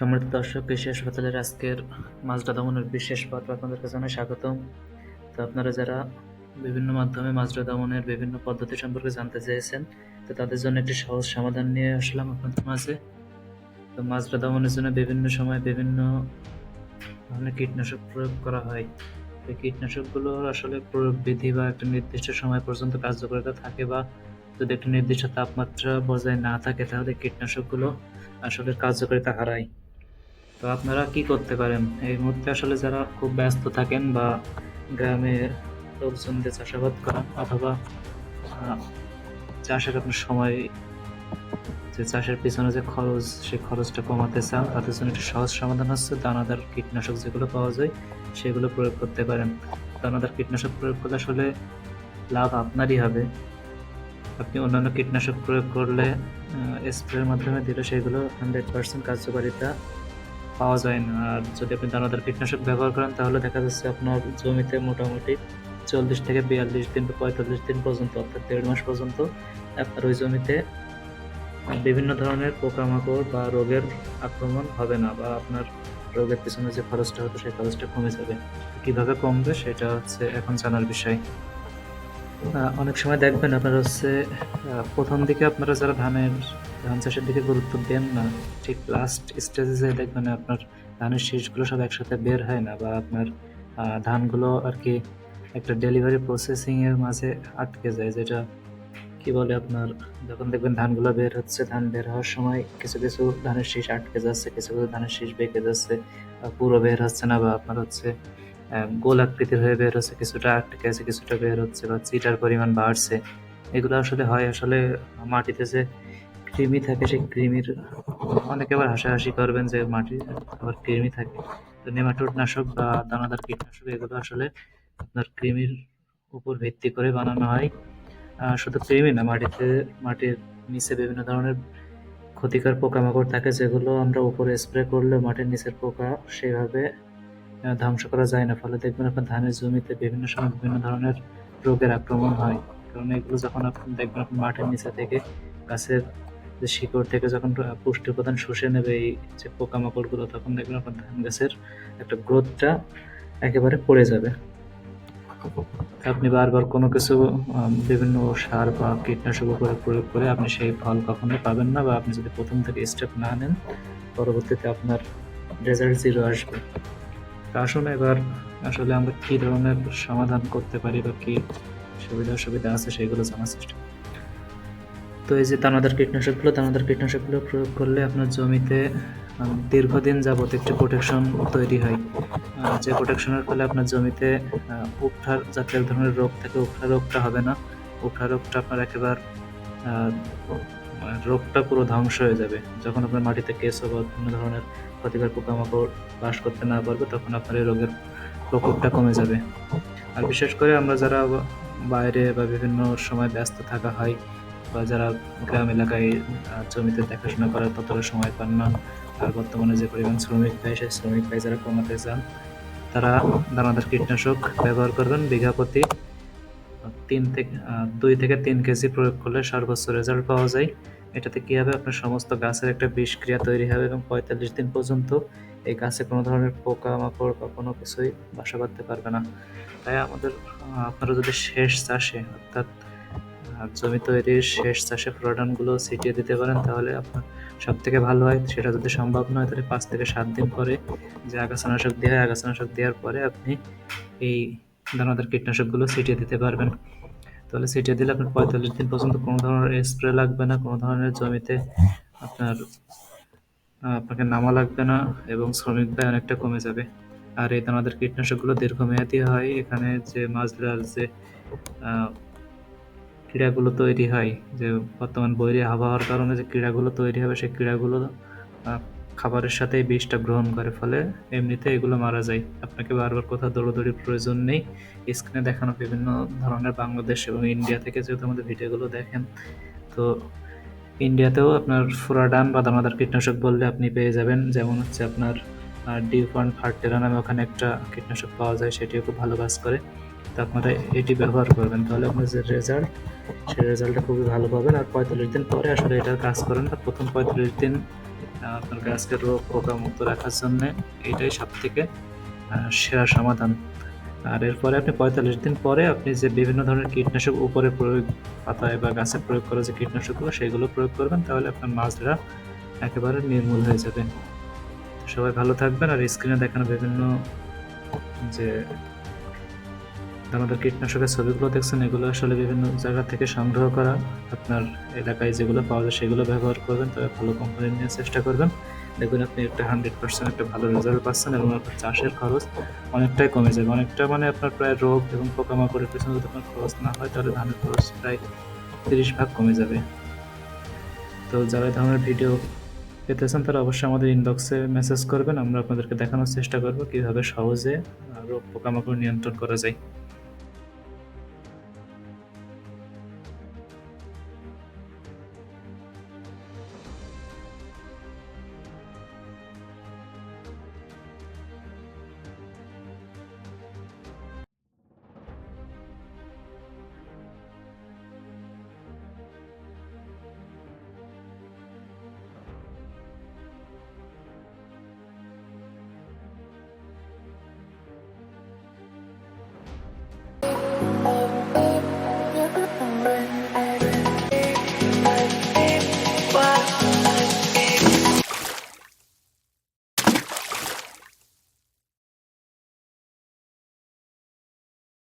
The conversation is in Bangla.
সম্মানিত দর্শক, কৃষি হাসপাতালের আজকের মাজরা দমনের বিশেষ পর্ব আপনাদের কাছে স্বাগতম। তো আপনারা যারা বিভিন্ন মাধ্যমে মাজরা দমনের বিভিন্ন পদ্ধতি সম্পর্কে জানতে চেয়েছেন, তো তাদের জন্য একটি সহজ সমাধান নিয়ে আসলাম আপনাদের মাঝে। তো মাজরা দমনের জন্য বিভিন্ন সময় বিভিন্ন ধরনের কীটনাশক প্রয়োগ করা হয়। এই কীটনাশকগুলোর আসলে প্রয়োগ বিধি বা একটা নির্দিষ্ট সময় পর্যন্ত কার্যকারিতা থাকে বা যদি একটা নির্দিষ্ট তাপমাত্রা বজায় না থাকে, তাহলে কীটনাশকগুলো আসলে কার্যকারিতা হারায়। তো আপনারা কি করতে পারেন? এই মুহূর্তে আসলে যারা খুব ব্যস্ত থাকেন বা গ্রামে লোকজনদের চাষাবাদ করেন অথবা চাষের আপনার সময়, যে চাষের পিছনে যে খরচ সেই খরচটা কমাতে চান, তাদের জন্য একটি সহজ সমাধান হচ্ছে দানাদার কীটনাশক যেগুলো পাওয়া যায়, সেগুলো প্রয়োগ করতে পারেন। দানাদার কীটনাশক প্রয়োগ করলে আসলে লাভ আপনারই হবে। আপনি অন্যান্য কীটনাশক প্রয়োগ করলে স্প্রের মাধ্যমে দিলে সেগুলো হান্ড্রেড পার্সেন্ট কার্যকারিতা পাওয়া যায় না। আর যদি আপনি দানাদার কীটনাশক ব্যবহার করেন, তাহলে দেখা যাচ্ছে আপনার জমিতে মোটামুটি চল্লিশ থেকে বিয়াল্লিশ দিন বা পঁয়তাল্লিশ দিন পর্যন্ত, অর্থাৎ দেড় মাস পর্যন্ত আপনার ওই জমিতে বিভিন্ন ধরনের পোকামাকড় বা রোগের আক্রমণ হবে না বা আপনার রোগের পিছনে যে খরচটা হতো, সেই খরচটা কমে যাবে। কীভাবে কমবে, সেটা হচ্ছে এখন জানার বিষয়। অনেক সময় দেখবেন আপনারা হচ্ছে প্রথম দিকে আপনারা যারা ধানের ধান চাষের দিকে গুরুত্ব দেন না। ঠিক লাস্ট স্টেজে দেখবেন আপনার ধানের শীষগুলো সব একসাথে বের হয় না বা আপনার ধানগুলো আর কি একটা ডেলিভারি প্রসেসিং এর মাঝে আটকে যায়, যেটা কি বলে আপনার, যখন দেখবেন ধানগুলো বের হচ্ছে, ধান বের হওয়ার সময় কিছু কিছু ধানের শীষ আটকে যাচ্ছে, কিছু কিছু ধানের শীষ বেঁকে যাচ্ছে পুরো বের হচ্ছে না বা আপনার হচ্ছে গোল আকৃতির হয়ে বের হচ্ছে, কিছুটা আটকে আছে, কিছুটা বের হচ্ছে বা চিটার পরিমাণ বাড়ছে। এগুলো আসলে হয়, আসলে মাটিতে যে কৃমি থাকে, সেই কৃমির অনেকে আবার হাসাহাসি করবেন যে মাটি আবার কৃমি থাকে। তো নেমাটোড নাশক বা দানাদার কীটনাশক, এগুলো আসলে আপনার কৃমির উপর ভিত্তি করে বানানো হয়। শুধু কৃমি না, মাটিতে, মাটির নিচে বিভিন্ন ধরনের ক্ষতিকর পোকামাকড় থাকে, যেগুলো আমরা উপরে স্প্রে করলে মাটির নিচের পোকা সেভাবে ধ্বংস করা যায় না। ফলে দেখবেন আপনার ধানের জমিতে বিভিন্ন সময় বিভিন্ন ধরনের রোগের আক্রমণ হয়। কারণ এগুলো যখন আপনি দেখবেন আপনার মাটির নিচে থেকে গাছের যে শিকড় থেকে যখন পুষ্টি উপাদান শুষে নেবে এই যে পোকামাকড়গুলো, তখন দেখবেন আপনার ধান গাছের একটা গ্রোথটা একেবারে পড়ে যাবে আপনি বারবার কোনো কিছু বিভিন্ন সার বা কীটনাশক উপরে প্রয়োগ করে আপনি সেই ফল কখনোই পাবেন না বা আপনি যদি প্রথম থেকে স্টেপ না নেন, পরবর্তীতে আপনার রেজাল্ট জিরো আসবে আসুন এবার আসলে আমরা কী ধরনের সমাধান করতে পারি বা কী সুবিধা অসুবিধা আছে সেগুলো জানার চেষ্টা। তো এই যে দানাদার কীটনাশকগুলো দানাদার কীটনাশকগুলো প্রয়োগ করলে আপনার জমিতে দীর্ঘদিন যাবত একটি প্রোটেকশন তৈরি হয়। যে প্রোটেকশনের ফলে আপনার জমিতে উকঠার জাতীয় এক ধরনের রোগ থাকে উকঠা রোগটা হবে না। উকঠা রোগটা আপনার একেবারে রোগটা পুরো ধ্বংস হয়ে যাবে। যখন আপনার মাটিতে কেঁচো বা বিভিন্ন ধরনের ক্ষতিকর পোকামাকড় বাস করতে না পারবে, তখন আপনার এই রোগের প্রকোপটা কমে যাবে। আর বিশেষ করে আমরা যারা বাইরে বা বিভিন্ন সময় ব্যস্ত থাকা হয় বা যারা গ্রাম এলাকায় জমিতে দেখাশোনা করার ততটা সময় পান না। আর বর্তমানে যে পরিমাণ শ্রমিক পায় সেই শ্রমিক পায় যারা কমাতে চান, তারা দানাদার কীটনাশক ব্যবহার করবেন। বিঘা প্রতি তিন থেকে দুই থেকে তিন কেজি প্রয়োগ করলে সর্বোচ্চ রেজাল্ট পাওয়া যায়। এটাতে কী হবে? আপনার সমস্ত গাছের একটা বিষক্রিয়া তৈরি হবে এবং পঁয়তাল্লিশ দিন পর্যন্ত এই গাছে কোনো ধরনের পোকা মাকড় বা কোনো কিছুই বাসা বাঁধতে পারবে না। তাই আমাদের আপনারা যদি শেষ চাষে অর্থাৎ জমি তৈরির শেষ চাষে প্রোডানগুলো ছিটিয়ে দিতে পারেন, তাহলে আপনার সব থেকে ভালো হয়। সেটা যদি সম্ভব নয়, তাহলে পাঁচ থেকে সাত দিন পরে যে আগাছানাশক দেওয়া হয়, আগাছানাশক দেওয়ার পরে আপনি এই দানাদার কীটনাশকগুলো ছিটিয়ে দিতে পারবেন। তাহলে ছিটিয়ে দিলে আপনার পঁয়তাল্লিশ দিন পর্যন্ত কোনো ধরনের স্প্রে লাগবে না, কোনো ধরনের জমিতে আপনার আপনাকে নামা লাগবে না এবং শ্রমিক ব্যয় অনেকটা কমে যাবে। আর এই দানাদার কীটনাশকগুলো দীর্ঘমেয়াদী হয়। এখানে যে মাজরার যে ক্রীড়াগুলো তৈরি হয়। যে বর্তমান বৈরী আবহাওয়ার কারণে যে ক্রীড়াগুলো তৈরি হবে, সেই ক্রীড়াগুলো খাবারের সাথে বিষটা গ্রহণ করে। ফলে এমনিতে এগুলো মারা যায়। আপনাকে বারবার কোথাও দৌড়দৌড়ির প্রয়োজন নেই। স্ক্রিনে দেখানো বিভিন্ন ধরনের বাংলাদেশ এবং ইন্ডিয়া থেকে যেহেতু আমাদের ভিডিওগুলো দেখেন, তো ইন্ডিয়াতেও আপনার ফুরাডান বা দানাদার কীটনাশক বললে আপনি পেয়ে যাবেন। যেমন হচ্ছে আপনার ডিউফান ফার্টেরা নামে ওখানে একটা কীটনাশক পাওয়া যায়, সেটিও খুব ভালো কাজ করে। আপনারা এটি ব্যবহার করবেন, তাহলে আপনার যে রেজাল্ট সেই রেজাল্টটা খুবই ভালো পাবেন। আর পঁয়তাল্লিশ দিন পরে আসলে এটার কাজ করেন আর প্রথম পঁয়তাল্লিশ দিন আপনার গাছকে রোগ পোকা মুক্ত রাখার জন্য এটাই সব থেকে সেরা সমাধান। আর এরপরে আপনি পঁয়তাল্লিশ দিন পরে আপনি যে বিভিন্ন ধরনের কীটনাশক উপরে প্রয়োগ, পাতায় বা গাছে প্রয়োগ করা যে কীটনাশকগুলো, সেগুলো প্রয়োগ করবেন, তাহলে আপনার মাছরা একেবারে নির্মূল হয়ে যাবে। সবাই ভালো থাকবেন, আর স্ক্রিনে দেখানো বিভিন্ন যে আমাদের কীটনাশকের ছবিগুলো দেখছেন, এগুলো আসলে বিভিন্ন জায়গা থেকে সংগ্রহ করা। আপনার এলাকায় যেগুলো পাওয়া যায় সেগুলো ব্যবহার করবেন, তবে ভালো কোম্পানি নিয়ে চেষ্টা করবেন। দেখবেন আপনি একটা হান্ড্রেড পার্সেন্ট একটা ভালো রেজাল্ট পাচ্ছেন এবং আপনার চাষের খরচ অনেকটাই কমে যাবে। অনেকটা মানে আপনার প্রায় রোগ এবং পোকামাকড়ের পেছনে যদি আপনার খরচ না হয়, তাহলে ধানের খরচ প্রায় তিরিশ ভাগ কমে যাবে। তো যারা ধরনের ভিডিও পেতে চান তারা অবশ্যই আমাদের ইনবক্সে মেসেজ করবেন। আমরা আপনাদেরকে দেখানোর চেষ্টা করব কীভাবে সহজে রোগ পোকামাকড় নিয়ন্ত্রণ করা যায়।